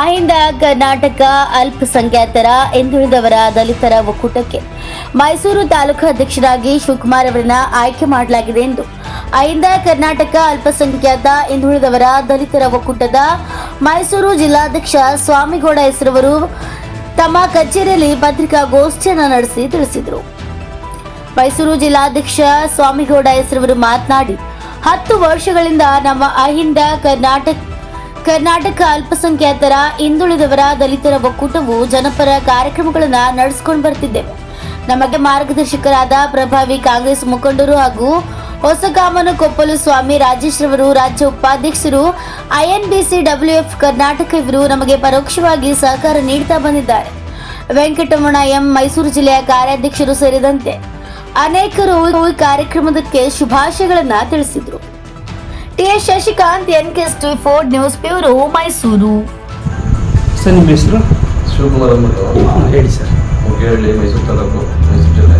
ಅಹಿಂದ ಕರ್ನಾಟಕ ಅಲ್ಪಸಂಖ್ಯಾತರ ಹಿಂದುಳಿದವರ ದಲಿತರ ಒಕ್ಕೂಟಕ್ಕೆ. ಮೈಸೂರು ತಾಲೂಕು ಅಧ್ಯಕ್ಷರಾಗಿ ಶಿವಕುಮಾರ್ ಅವರನ್ನ ಆಯ್ಕೆ ಮಾಡಲಾಗಿದೆ ಎಂದು. ಅಹಿಂದ ಕರ್ನಾಟಕ ಅಲ್ಪಸಂಖ್ಯಾತ ಹಿಂದುಳಿದವರ ದಲಿತರ ಒಕ್ಕೂಟದ ಮೈಸೂರು ಜಿಲ್ಲಾಧ್ಯಕ್ಷ ಸ್ವಾಮಿಗೌಡ ಹೆಸರವರು ತಮ್ಮ ಕಚೇರಿಯಲ್ಲಿ ಪತ್ರಿಕಾಗೋಷ್ಠಿಯನ್ನು ನಡೆಸಿ ತಿಳಿಸಿದರು. ಮೈಸೂರು ಜಿಲ್ಲಾಧ್ಯಕ್ಷ ಸ್ವಾಮಿಗೌಡ ಹೆಸರವರು ಮಾತನಾಡಿ, ಹತ್ತು ವರ್ಷಗಳಿಂದ ನಮ್ಮ ಅಹಿಂದ ಕರ್ನಾಟಕ ಕರ್ನಾಟಕ ಅಲ್ಪಸಂಖ್ಯಾತರ ಹಿಂದುಳಿದವರ ದಲಿತರ ಒಕ್ಕೂಟವು ಜನಪರ ಕಾರ್ಯಕ್ರಮಗಳನ್ನು ನಡೆಸಿಕೊಂಡು ಬರ್ತಿದ್ದೇವೆ ನಮಗೆ ಮಾರ್ಗದರ್ಶಕರಾದ ಪ್ರಭಾವಿ ಕಾಂಗ್ರೆಸ್ ಮುಖಂಡರು ಹಾಗೂ ಹೊಸಗಾಮನ ಕೊಪ್ಪಲು ಸ್ವಾಮಿ ರಾಜೇಶ್ ರವರು, ರಾಜ್ಯ ಉಪಾಧ್ಯಕ್ಷರು ಐಎನ್ಬಿಸಿ ಡಬ್ಲ್ಯೂಎಫ್ ಕರ್ನಾಟಕ ಇವರು ನಮಗೆ ಪರೋಕ್ಷವಾಗಿ ಸಹಕಾರ ನೀಡ್ತಾ ಬಂದಿದ್ದಾರೆ. ವೆಂಕಟರಮಣ ಎಂ ಮೈಸೂರು ಜಿಲ್ಲೆಯ ಕಾರ್ಯಾಧ್ಯಕ್ಷರು ಸೇರಿದಂತೆ ಅನೇಕರು ಈ ಕಾರ್ಯಕ್ರಮದಕ್ಕೆ ಶುಭಾಶಯಗಳನ್ನು ತಿಳಿಸಿದರು. TS Shashikanth N K four news pure Mysuru. Sir ನಿಮ್ಮ ಹೆಸರು? ಶಿವಕುಮಾರ್ ಅಂದ್ಬಿಟ್ಟು ಹೇಳಿ. ಸರ್. ಹೇಳಿ ಮೈಸೂರು ತಾಲೂಕು ಮೈಸೂರು ಜಿಲ್ಲೆ.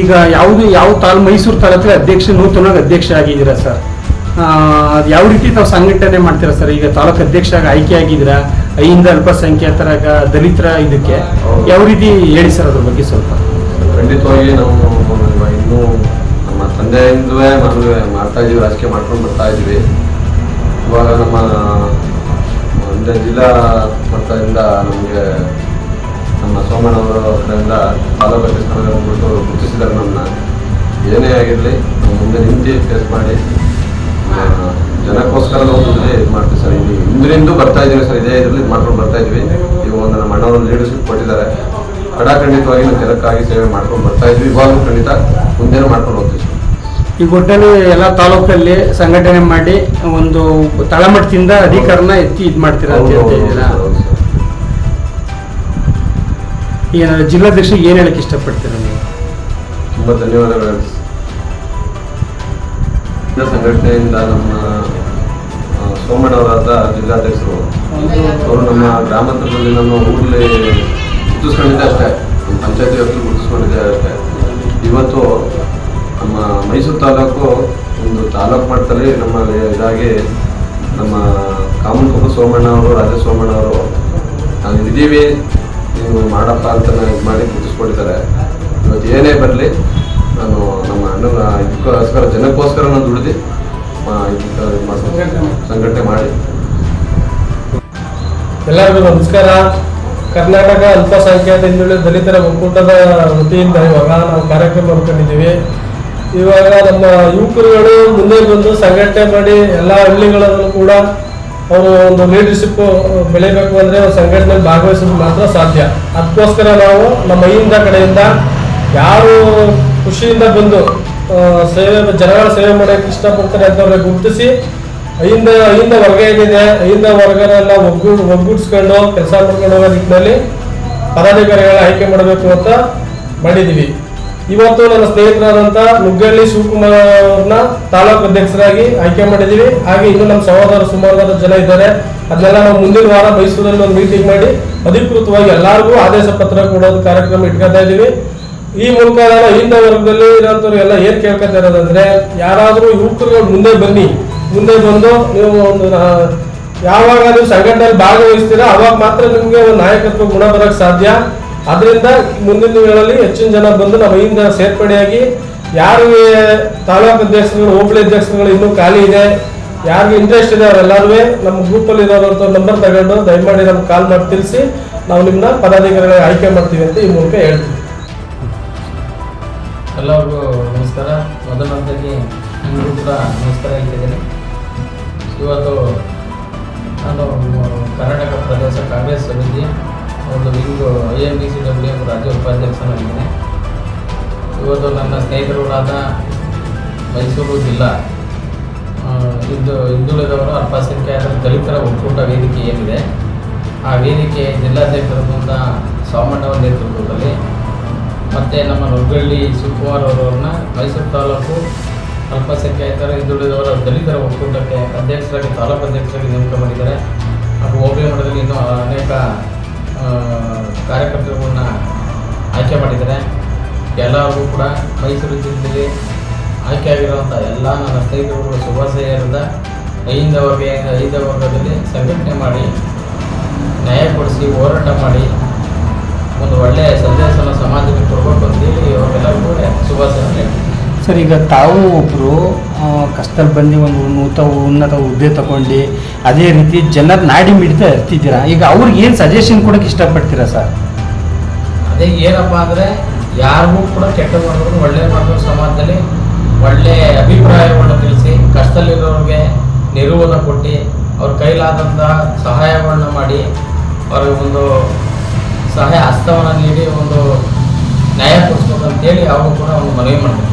ಈಗ ಯಾವುದು ಯಾವ ತಾಲ್ ಮೈಸೂರು ತಾಲೂಕಿನ ಅಧ್ಯಕ್ಷ ನೂತನವಾಗಿ ಅಧ್ಯಕ್ಷ ಆಗಿದ್ದೀರಾ ಸರ್? ಆ, ಅದು ಯಾವ ರೀತಿ ತಾವು ಸಂಘಟನೆ ಮಾಡ್ತೀರಾ ಸರ್? ಈಗ ತಾಲೂಕು ಅಧ್ಯಕ್ಷ ಆಗಿ ಆಯ್ಕೆ ಆಗಿದ್ದೀರಾ? ಐಯಿಂದ ಅಲ್ಪಸಂಖ್ಯಾತರ ದಲಿತರ ಇದಕ್ಕೆ? ಯಾವ ರೀತಿ ಹೇಳಿ ಸರ್ ಅದ್ರ ಬಗ್ಗೆ ಸ್ವಲ್ಪ? ಖಂಡಿತವಾಗಿ ನಾವು ನಮ್ಮ ತಂದೆಯಿಂದಲೇ ಮದುವೆ ಮಾಡ್ತಾ ಇದೀವಿ, ರಾಜಕೀಯ ಮಾಡ್ಕೊಂಡು ಬರ್ತಾ ಇದ್ದೀವಿ ಇವಾಗ ನಮ್ಮ, ಒಂದು ಜಿಲ್ಲಾ ಮಟ್ಟದಿಂದ ನಮಗೆ ನಮ್ಮ ಸೋಮಣ್ಣವರು ಕಡೆಯಿಂದ ತಾಲೂಕು ಅಧ್ಯಕ್ಷ ಬಂದ್ಬಿಟ್ಟು ಗುರುತಿಸಿದ್ದಾರೆ ನಮ್ಮನ್ನ ಏನೇ ಆಗಿರಲಿ ನಾವು ಮುಂದೆ ನಿಂತು ಫೇಸ್ ಮಾಡಿ. ಜನಕ್ಕೋಸ್ಕರ ಇದು ಮಾಡ್ತೀವಿ ಸರ್. ಇಲ್ಲಿ ಹಿಂದಿನಿಂದ ಬರ್ತಾ ಇದ್ದೀವಿ ಸರ್. ಇದೇ ಇದರಲ್ಲಿ ಇದು ಮಾಡ್ಕೊಂಡು ಬರ್ತಾ ಇದೀವಿ. ಈಗ ಒಂದು ನಮ್ಮ ಅಣ್ಣವರು ಲೀಡರ್ಶಿಪ್ ಕೊಟ್ಟಿದ್ದಾರೆ. ಕಡಾಖಂಡಿತವಾಗಿ ನಾವು ಜನಕ್ಕಾಗಿ ಸೇವೆ ಮಾಡ್ಕೊಂಡು ಬರ್ತಾ ಇದ್ವಿ. ಇವಾಗಲೂ ಖಂಡಿತ ಮುಂದೆನೂ ಮಾಡ್ಕೊಂಡು ಹೋಗ್ತೀವಿ ಈಗ ಒಟ್ಟಲ್ಲಿ ಎಲ್ಲ ತಾಲೂಕಲ್ಲಿ ಸಂಘಟನೆ ಮಾಡಿ ಒಂದು ತಳಮಟ್ಟದಿಂದ ಅಧಿಕಾರನ ಎತ್ತಿ ಇದು ಮಾಡ್ತೀರಾ ಅಂತ ಹೇಳ್ತಾ ಇದ್ದೀರಾ. ಈಗ ಜಿಲ್ಲಾಧ್ಯಕ್ಷ ಜಿಲ್ಲಾಧ್ಯಕ್ಷರಿಗೆ ಏನು ಹೇಳಕ್ಕೆ ಇಷ್ಟಪಡ್ತೀರಾ ನೀವು? ತುಂಬ ಧನ್ಯವಾದಗಳು. ಸಂಘಟನೆಯಿಂದ ನಮ್ಮ ಸೋಮಣ್ಣವರಾದ ಜಿಲ್ಲಾಧ್ಯಕ್ಷರು. ಅವರು ನಮ್ಮ ಗ್ರಾಮಾಂತರದಲ್ಲಿ ನಮ್ಮ ಊರಲ್ಲಿ ಗುರುತಿಸ್ಕೊಂಡಿದ್ದೆ ಅಷ್ಟೇ. ನಮ್ಮ ಪಂಚಾಯತಿ ವ್ಯಾಪ್ತಿಯಲ್ಲಿ ಗುರುತಿಸ್ಕೊಂಡಿದ್ದೆ ಅಷ್ಟೇ. ಇವತ್ತು ನಮ್ಮ ಮೈಸೂರು ತಾಲೂಕು ಒಂದು ತಾಲೂಕು ಮಟ್ಟದಲ್ಲಿ ನಮ್ಮ ಇದಾಗಿ ನಮ್ಮ ಕಾಮನ್ಕೊಪ್ಪ ಸೋಮಣ್ಣ ಅವರು ರಾಜ ಸೋಮಣ್ಣ ಅವರು ನಾನು ಇದ್ದೀವಿ. ನೀವು ಮಾಡಪ್ಪ ಅಂತ ಇದು ಮಾಡಿ ಗುರುತಿಸ್ಕೊಂಡಿದ್ದಾರೆ ಇವತ್ತು ಏನೇ ಬರಲಿ, ನಾನು ನಮ್ಮ ಅಣ್ಣನ ಇದಕ್ಕೋಸ್ಕರ ಜನಕ್ಕೋಸ್ಕರ ನಾನು ದುಡಿದು ಸಂಘಟನೆ ಮಾಡಿ. ಎಲ್ಲರಿಗೂ ನಮಸ್ಕಾರ. ಕರ್ನಾಟಕ ಅಲ್ಪಸಂಖ್ಯಾತ ಹಿಂದುಳಿದ ದಲಿತರ ಒಕ್ಕೂಟದ ವತಿಯಿಂದ ಇವಾಗ ನಾವು ಕಾರ್ಯಕ್ರಮ ಮಾಡ್ಕೊಂಡಿದ್ದೀವಿ ಇವಾಗ ನಮ್ಮ ಯುವಕರುಗಳು ಮುಂದೆ ಬಂದು ಸಂಘಟನೆ ಮಾಡಿ ಎಲ್ಲ ಹಳ್ಳಿಗಳಲ್ಲೂ ಕೂಡ ಅವರು ಒಂದು ಲೀಡರ್ಶಿಪ್ ಬೆಳಿಬೇಕು ಅಂದರೆ ಸಂಘಟನೆ ಭಾಗವಹಿಸೋದು ಮಾತ್ರ ಸಾಧ್ಯ. ಅದಕ್ಕೋಸ್ಕರ ನಾವು ನಮ್ಮ ಐಯಿಂದ ಕಡೆಯಿಂದ ಯಾರು ಖುಷಿಯಿಂದ ಬಂದು ಸೇವೆ, ಜನಗಳ ಸೇವೆ ಮಾಡೋಕ್ಕೆ ಇಷ್ಟಪಡ್ತಾರೆ ಅಂತವ್ರಿಗೆ ಗುರುತಿಸಿ ಅಹಿಂದ ಅಹಿಂದ ವರ್ಗ ಏನಿದೆ ಅಹಿಂದ ವರ್ಗನೆಲ್ಲ ಒಗ್ಗೂಡ್ ಒಗ್ಗೂಡಿಸ್ಕೊಂಡು, ಕೆಲಸ ಮಾಡ್ಕೊಂಡು ಹೋಗೋ ನಿಟ್ಟಿನಲ್ಲಿ ಪದಾಧಿಕಾರಿಗಳ ಆಯ್ಕೆ ಮಾಡಬೇಕು ಅಂತ ಮಾಡಿದ್ದೀವಿ ಇವತ್ತು ನನ್ನ ಸ್ನೇಹಿತರಾದಂಥ ನುಗ್ಗಳ್ಳಿ ಶಿವಕುಮಾರ್ ಅವ್ರನ್ನ ತಾಲೂಕು ಅಧ್ಯಕ್ಷರಾಗಿ ಆಯ್ಕೆ ಮಾಡಿದ್ದೀವಿ. ಹಾಗೆ ಇನ್ನು ನಮ್ಮ ಸಹೋದರ ಸುಮಾರು ಜನ ಇದ್ದಾರೆ. ಅದನ್ನೆಲ್ಲ ನಾವು ಮುಂದಿನ ವಾರ ಮೈಸೂರಲ್ಲಿ ಒಂದು ಮೀಟಿಂಗ್ ಮಾಡಿ ಅಧಿಕೃತವಾಗಿ ಎಲ್ಲರಿಗೂ ಆದೇಶ ಪತ್ರ ಕೊಡೋದು ಕಾರ್ಯಕ್ರಮ ಇಟ್ಕೊತಾ ಇದ್ದೀವಿ. ಈ ಮೂಲಕ ನಾನು ಹಿಂದ ವರ್ಗದಲ್ಲಿ ಇರೋಂಥವ್ರು ಎಲ್ಲ ಏನ್ ಕೇಳ್ಕೊತಾ ಇರೋದಂದ್ರೆ ಯಾರಾದರೂ ಯುವಕರುಗಳು ಮುಂದೆ ಬನ್ನಿ. ಮುಂದೆ ಬಂದು ನೀವು ಒಂದು ಯಾವಾಗ ನೀವು ಸಂಘಟನೆಯಲ್ಲಿ ಭಾಗವಹಿಸ್ತೀರಾ, ಅವಾಗ ಮಾತ್ರ ನಿಮಗೆ ಒಂದು ನಾಯಕತ್ವ ಗುಣ ಬರಕ್ ಸಾಧ್ಯ. ಅದರಿಂದ ಮುಂದಿನ ದಿನಗಳಲ್ಲಿ ಹೆಚ್ಚಿನ ಜನ ಬಂದು ನಮ್ಮ ಹಿಂದ ಸೇರ್ಪಡೆಯಾಗಿ ಯಾರಿಗೆ ತಾಲೂಕು ಅಧ್ಯಕ್ಷರುಗಳು, ಹೋಬಳಿ ಅಧ್ಯಕ್ಷರುಗಳು ಇನ್ನೂ ಖಾಲಿ ಇದೆ, ಯಾರಿಗೆ ಇಂಟ್ರೆಸ್ಟ್ ಇದೆ ಅವರೆಲ್ಲರೂ ನಮ್ಮ ಗ್ರೂಪಲ್ಲಿ ಇರೋಂಥ ನಂಬರ್ ತಗೊಂಡು ದಯಮಾಡಿ ನಮ್ಗೆ ಕಾಲ್ ಮಾಡಿ ತಿಳಿಸಿ, ನಾವು ನಿಮ್ಮನ್ನ ಪದಾಧಿಕಾರಿಗಳಿಗೆ ಆಯ್ಕೆ ಮಾಡ್ತೀವಿ ಅಂತ ಈ ಮೂಲಕ ಹೇಳ್ತೀವಿ. ಎಲ್ಲರಿಗೂ ನಮಸ್ಕಾರ. ಮೊದಲನೇದಾಗಿ ನಿಮಗೂ ಕೂಡ ನಮಸ್ಕಾರ ಹೇಳ್ತಿದ್ದೀನಿ. ಇವತ್ತು ನಾನು ಕರ್ನಾಟಕ ಪ್ರದೇಶ ಕಾಂಗ್ರೆಸ್ ಸಮಿತಿ ಒಂದು wing I N B C W ರಾಜ್ಯ ಉಪಾಧ್ಯಕ್ಷನಾಗಿದ್ದೇನೆ. ಇವತ್ತು ನನ್ನ ಸ್ನೇಹಿತರುಗಳಾದ ಮೈಸೂರು ಜಿಲ್ಲಾ ಇದು ಹಿಂದುಳಿದವರು ಅಲ್ಪಸಂಖ್ಯಾತ ದಲಿತರ ಒಕ್ಕೂಟ ವೇದಿಕೆ ಏನಿದೆ, ಆ ವೇದಿಕೆ ಜಿಲ್ಲಾಧ್ಯಕ್ಷರಾದಂಥ ಸೋಮಣ್ಣವರ ನೇತೃತ್ವದಲ್ಲಿ ಮತ್ತು ನಮ್ಮ ನೊಗ್ಗಳ್ಳಿ ಶಿವಕುಮಾರ್ ಅವರನ್ನ ಮೈಸೂರು ತಾಲೂಕು ಅಲ್ಪಸಂಖ್ಯಾತರ ಹಿಂದುಳಿದವರ ದಲಿತರ ಒಕ್ಕೂಟಕ್ಕೆ ಅಧ್ಯಕ್ಷರಾಗಿ ತಾಲೂಕು ಅಧ್ಯಕ್ಷರಾಗಿ ನೇಮಕ ಮಾಡಿದ್ದಾರೆ. ಹಾಗೂ ಹೋಬಳಿ ಮಟ್ಟದಲ್ಲಿ ಇನ್ನೂ ಆಯ್ಕೆ ಮಾಡಿದ್ದಾರೆ ಎಲ್ಲರಿಗೂ ಕೂಡ ಮೈಸೂರು ಜಿಲ್ಲೆಯಲ್ಲಿ ಆಯ್ಕೆಯಾಗಿರುವಂಥ ಎಲ್ಲ ನನ್ನ ಸ್ನೇಹಿತರುಗಳು ಶುಭಾಶಯರಿಂದ ಐದು ವರ್ಗ ಐದು ವರ್ಗದಲ್ಲಿ ಸಂಘಟನೆ ಮಾಡಿ, ನ್ಯಾಯ ಕೊಡಿಸಿ, ಹೋರಾಟ ಮಾಡಿ, ಒಂದು ಒಳ್ಳೆಯ ಸಂದೇಶನ ಸಮಾಜಕ್ಕೆ ಕೊಡಬೇಕು ಅಂತೇಳಿ ಅವ್ರಿಗೆಲ್ಲರಿಗೂ ಶುಭಾಶಯ ಸರ್, ಈಗ ತಾವು ಒಬ್ಬರು ಕಷ್ಟದಲ್ಲಿ ಬಂದು ಒಂದು ಉನ್ನತ ಉನ್ನತ ಹುದ್ದೆ ತಗೊಂಡು ಅದೇ ರೀತಿ ಜನರ ನಾಡಿ ಮಿಡಿತ ಇರ್ತಿದ್ದೀರಾ? ಈಗ ಅವ್ರಿಗೆ ಏನು ಸಜೆಷನ್ ಕೊಡೋಕೆ ಇಷ್ಟಪಡ್ತೀರಾ ಸರ್? ಅದೇ ಏನಪ್ಪ ಅಂದರೆ ಯಾರಿಗೂ ಕೂಡ ಕೆಟ್ಟ ಮಾಡಿದ್ರು ಒಳ್ಳೆ ಮಾಡಿದ್ರು ಸಮಾಜದಲ್ಲಿ ಒಳ್ಳೆ ಅಭಿಪ್ರಾಯವನ್ನು ತಿಳಿಸಿ, ಕಷ್ಟದಲ್ಲಿರೋರಿಗೆ ನೆರವನ್ನು ಕೊಟ್ಟು ಅವ್ರ ಕೈಲಾದಂಥ ಸಹಾಯವನ್ನು ಮಾಡಿ, ಅವ್ರಿಗೆ ಒಂದು ಸಹಾಯ ಹಸ್ತವನ್ನು ನೀಡಿ, ಒಂದು ನ್ಯಾಯ ಕೊಡಿಸ್ಬೇಕು ಅಂತೇಳಿ ಅವರು ಕೂಡ ಒಂದು ಮನವಿ ಮಾಡ್ತಾರೆ.